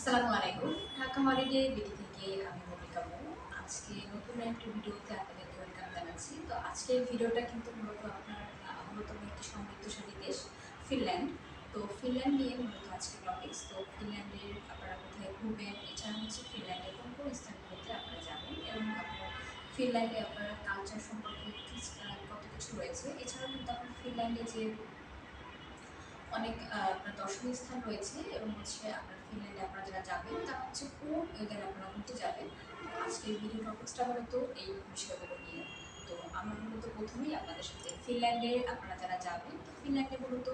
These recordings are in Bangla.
আসসালামু আলাইকুম ঢাকা হলিডে বিডি থেকে আমি মনিকা মৌ আজকে নতুন একটা ভিডিওতে আপনাদেরকে ওয়েলকাম জানাচ্ছি। তো আজকের ভিডিওটা কিন্তু মূলত আপনার অন্যতম একটি সমৃদ্ধশালী দেশ, ফিনল্যান্ড। তো ফিনল্যান্ড নিয়ে মূলত আজকে টপিক্স তো ফিনল্যান্ডের আপনারা কোথায় ঘুরবেন এছাড়া হচ্ছে ফিনল্যান্ডের কোন কোন স্থানগুলোতে আপনারা যাবেন এবং আপনার ফিনল্যান্ডে আপনার কালচার সম্পর্কে কত কিছু রয়েছে। এছাড়াও কিন্তু আপনার ফিনল্যান্ডে যে অনেক আপনার দর্শনীয় স্থান রয়েছে এবং হচ্ছে আপনার ফিনল্যান্ডে আপনারা যারা যাবেন তা হচ্ছে কোন ওয়েদারে আপনারা ঘুরতে যাবেন? তো আজকের ভিডিও টপিক্সটা মূলত এই বিষয়গুলো নিয়ে। তো আমরা মূলত প্রথমেই আপনাদের সাথে ফিনল্যান্ডে আপনারা যারা যাবেন, তো ফিনল্যান্ডে মূলত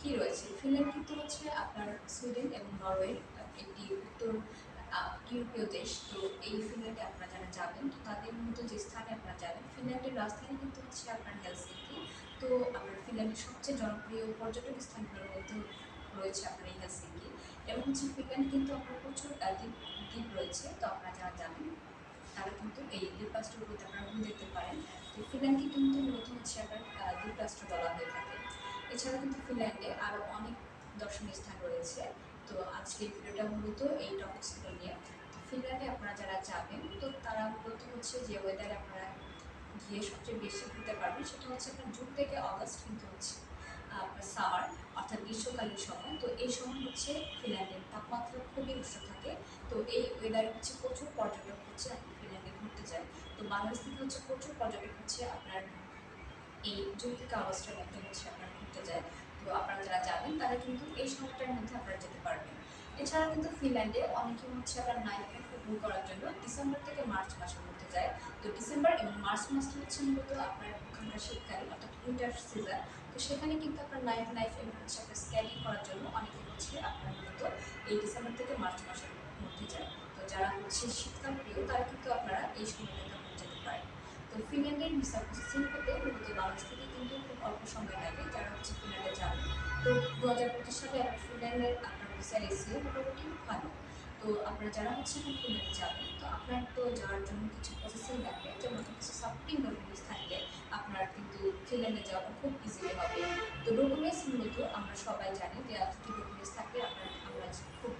কী রয়েছে? ফিনল্যান্ড কিন্তু হচ্ছে আপনার সুইডেন এবং নরওয়ের একটি উত্তর ইউরোপীয় দেশ, তো এই ফিনল্যান্ডে আপনারা যারা যাবেন, তো তাদের মূলত যে স্থানে আপনারা যাবেন, ফিনল্যান্ডের রাজধানী কিন্তু হচ্ছে আপনার হেলসিঙ্কি। তো আপনার ফিনল্যান্ডের সবচেয়ে জনপ্রিয় পর্যটন স্থানগুলোর মধ্যে রয়েছে আপনার এই হেলসিঙ্কি। এবং হচ্ছে ফিনল্যান্ড কিন্তু আপনার প্রচুর দ্বীপ দ্বীপ রয়েছে, তো আপনারা যারা জানেন তারা কিন্তু এই দ্বীপরাষ্ট্রগুলোতে আপনারা ঘুরে দেখতে পারেন। তো ফিনল্যান্ডকে কিন্তু মূলত হচ্ছে আপনার দ্বীপরাষ্ট্র বলা হয়ে থাকে। এছাড়া কিন্তু ফিনল্যান্ডে আরও অনেক দর্শনীয় স্থান রয়েছে। তো আজকের ভিডিওটা মূলত এই টপিক্সগুলো নিয়ে। ফিনল্যান্ডে আপনারা যারা যাবেন, তো তারা মূলত হচ্ছে যে ওয়েদারে আপনারা গিয়ে সবচেয়ে বেশি ঘুরতে পারবেন সেটা হচ্ছে আপনার জুন থেকে অগস্ট কিন্তু হচ্ছে আপনার সামার অর্থাৎ গ্রীষ্মকালীন সময়। তো এই সময় হচ্ছে ফিনল্যান্ডের তাপমাত্রা খুবই উষ্ণ থাকে। তো এই ওয়েদারে হচ্ছে প্রচুর পর্যটক হচ্ছে আপনার ফিনল্যান্ডে ঘুরতে যায় তো বাংলাদেশ থেকে হচ্ছে প্রচুর পর্যটক হচ্ছে আপনার এই জুন থেকে অগস্টের মধ্যে হচ্ছে আপনার ঘুরতে যায় আপনারা যারা যাবেন, তারা কিন্তু এই সময়টার মধ্যে আপনারা যেতে পারবেন। এছাড়া কিন্তু ফিনল্যান্ডে অনেকে হচ্ছে আবার নাইট লাইফ করার জন্য ডিসেম্বর থেকে মার্চ মাসের মধ্যে যায়। তো ডিসেম্বর এবং মার্চ মাসটা হচ্ছে মূলত আপনার ওখানকার শীতকালীন অর্থাৎ উইন্টার সিজন তো সেখানে কিন্তু আপনার নাইট লাইফ এবং হচ্ছে আপনার স্ক্যানিং করার জন্য অনেকে হচ্ছে আপনার মূলত এই ডিসেম্বর থেকে মার্চ মাসের মধ্যে যায়। তো যারা হচ্ছে শীতকাল প্রিয়, তারা কিন্তু আপনারা এই পারেন তো ফিনল্যান্ডের ভিসা প্রসেসিং হতে মূলত বাংলাদেশ থেকে কিন্তু খুব অল্প সময় লাগে, যারা হচ্ছে ফিনল্যান্ডে যাবে তো দু হাজার পঁচিশ সালে আপনার ফিনল্যান্ডের আপনার ভিসা রেসিও মোটামুটি ভালো। তো আপনারা যারা হচ্ছে এখন ফিনল্যান্ডে যাবেন, তো আপনার তো যাওয়ার জন্য কিছু প্রসেসিং লাগবে, যেমন কিছু সাপোর্টিং ডকুমেন্টস থাকলে আপনার কিন্তু ফিনল্যান্ডে যাওয়াটা খুব ইজিলি হবে। তো ডকুমেন্টস মূলত আমরা সবাই জানি যে ডকুমেন্টস থাকলে আপনার আমরা খুব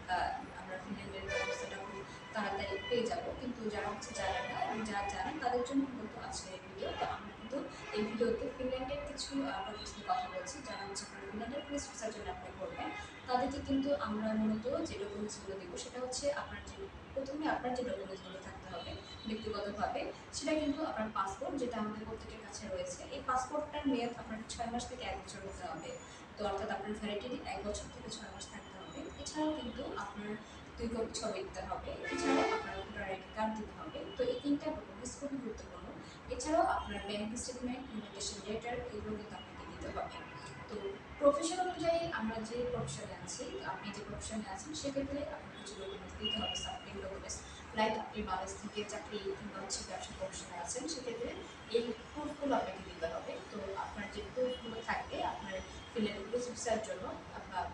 তাড়াতাড়ি পেয়ে যাব। কিন্তু যারা হচ্ছে জানেন না, এবং যারা জানেন, তাদের জন্য মূলত আজকের এই ভিডিও তো আমরা কিন্তু এই ভিডিওতে ফিনল্যান্ডের কিছু নিয়ে কথা বলছি। যারা হচ্ছে আপনার ফিনল্যান্ডের পুলিশ ভিসার জন্য অ্যাপ্লাই করবেন, তাদেরকে কিন্তু আমরা মূলত যে ডকুমেন্টসগুলো দেবো, সেটা হচ্ছে আপনার যে, প্রথমে আপনার যে ডকুমেন্টসগুলো থাকতে হবে ব্যক্তিগতভাবে, সেটা কিন্তু আপনার পাসপোর্ট যেটা আমাদের প্রত্যেকের কাছে রয়েছে। এই পাসপোর্টটার মেয়াদ আপনার ছয় মাস থেকে এক বছর হতে হবে। তো অর্থাৎ আপনার ভ্যালিডিটি এক বছর থেকে ছয় মাস থাকতে হবে। এছাড়াও কিন্তু আপনার দুই কপি ছবি দিতে হবে। এছাড়াও আপনার ভোটার আইডি কার্ড দিতে হবে। তো এই তিনটা ডকুমেন্টস খুবই গুরুত্বপূর্ণ। এছাড়াও আপনার ব্যাংক স্টেটমেন্ট ইনভিটেশন লেটার এগুলো কিন্তু আপনাকে দিতে হবে। তো প্রফেশন অনুযায়ী আমরা যে প্রফেশনে আছি, আপনি যে প্রফেশনে আছেন, সেক্ষেত্রে আপনার কিছু ডকুমেন্টস দিতে হবে সাপোর্টিং ডকুমেন্টস লাইক আপনি বাংলাদেশ থেকে চাকরি কিংবা হচ্ছে ব্যবসা প্রফেশনে আছেন, সেক্ষেত্রে এই প্রুফগুলো আপনাকে দিতে হবে। তো আপনার যে প্রুফগুলো থাকবে, আপনার পুলিশ ভিসার জন্য আপনার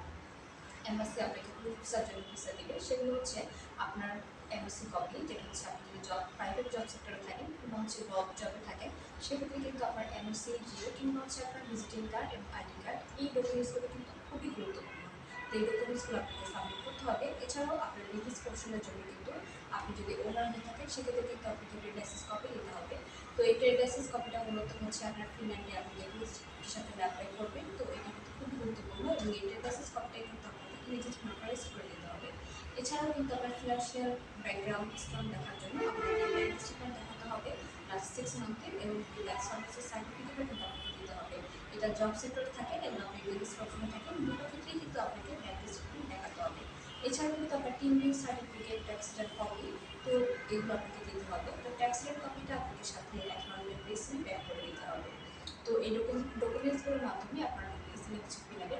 এমএসসি আপনাকে পুলিশ ভিসার জন্য ভিসা দিবে, সেগুলো হচ্ছে আপনার এমএসসি কপি যেটা হচ্ছে আপনি যদি জব প্রাইভেট জব সেক্টরে থাকেন কিংবা হচ্ছে গভ জবে থাকেন, সেক্ষেত্রে কিন্তু আপনার এমএসসি জিও কিংবা হচ্ছে আপনার ভিজিটিং কার্ড এবং আইডি কার্ড এই ডকুমেন্টসগুলো কিন্তু খুবই গুরুত্বপূর্ণ। তো এই ডকুমেন্টসগুলো আপনাকে সাবমিট করতে হবে। এছাড়াও আপনার বিজনেস প্রফেশনের জন্য কিন্তু আপনি যদি ওনার হয়ে থাকেন, সেক্ষেত্রে কিন্তু আপনাকে ট্রেড লাইসেন্স কপি দিতে হবে। তো এই ট্রেড লাইসেন্স কপিটা মূলত হচ্ছে আপনার ফিনল্যান্ডে আপনি যে ভিসার জন্য অ্যাপ্লাই করবেন তো এটা কিন্তু খুবই গুরুত্বপূর্ণ এবং এই ট্রেড লাইসেন্স কপিটা কিন্তু আপনাকে নিজের নোটারাইজ করে দিতে হবে এছাড়াও কিন্তু আপনার ফিনান্সিয়াল ব্যাকগ্রাউন্ড স্ট্রং দেখার জন্য আপনাকে ব্যাংক স্টেটমেন্ট দেখাতে হবে সিক্স মান্থের এবং লাস্ট সার্ভিসের সার্টিফিকেটও কিন্তু দিতে হবে। এটা জব সেক্টরে থাকেন এবং আপনি বিজনেস প্রফেশনে থাকেন, দুটো ক্ষেত্রেই কিন্তু আপনাকে ব্যাংক স্টেটমেন্ট দেখাতে হবে। এছাড়াও কিন্তু আপনার team bill certificate tax return copy তো এগুলো আপনাকে দিতে হবে। তো ট্যাক্স রিটার্ন কপিটা আপনাকে সাথে অ্যাকনোলেজমেন্ট বেসিস ব্যাক করে দিতে হবে। তো এই ডকুমেন্ট ডকুমেন্টসগুলোর মাধ্যমে আপনারা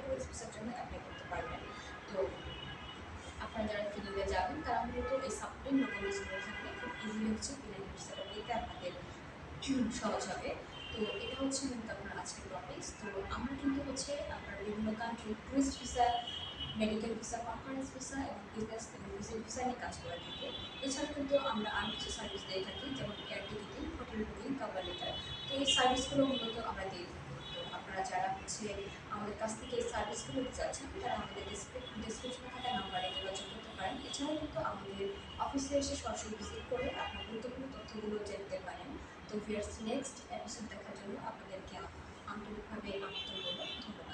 টুরিস্ট জন্য অ্যাপ্লাই করতে পারবেন। তো আপনারা যারা ফিনালে যাবেন, তারা মূলত এই সাপোর্টিং ডকুমেন্টসগুলো থাকলে খুব ইজিলি হচ্ছে পেতে আপনাদের সহজ হবে। তো এটা হচ্ছে মূলত আপনার আজকের টপিক্স তো আমরা কিন্তু হচ্ছে আপনার বিভিন্ন country tourist visa medical visa conference visa এবং বিজনেস ভিজিট ভিসা নিয়ে কাজ করে থাকি। এছাড়া কিন্তু আমরা আরও কিছু সার্ভিস দিয়ে থাকি, যেমন air ticketing hotel booking cover letter তো এই সার্ভিসগুলো মূলত আমরা দিয়ে থাকি। যারা হচ্ছে আমাদের কাছ থেকে এই সার্ভিসগুলো চাচ্ছেন, তারা আমাদের ডিসক্রিপশনে থাকা নাম্বারে যোগাযোগ করতে পারেন। এছাড়াও কিন্তু আমাদের অফিসে এসে সরাসরি ভিজিট করে আপনার গুরুত্বপূর্ণ তথ্যগুলো জানতে পারেন। তো ভিয়ার্স নেক্সট এপিসোড দেখার জন্য আপনাদেরকে আন্তরিকভাবে আমন্ত্রণ করব ধন্যবাদ।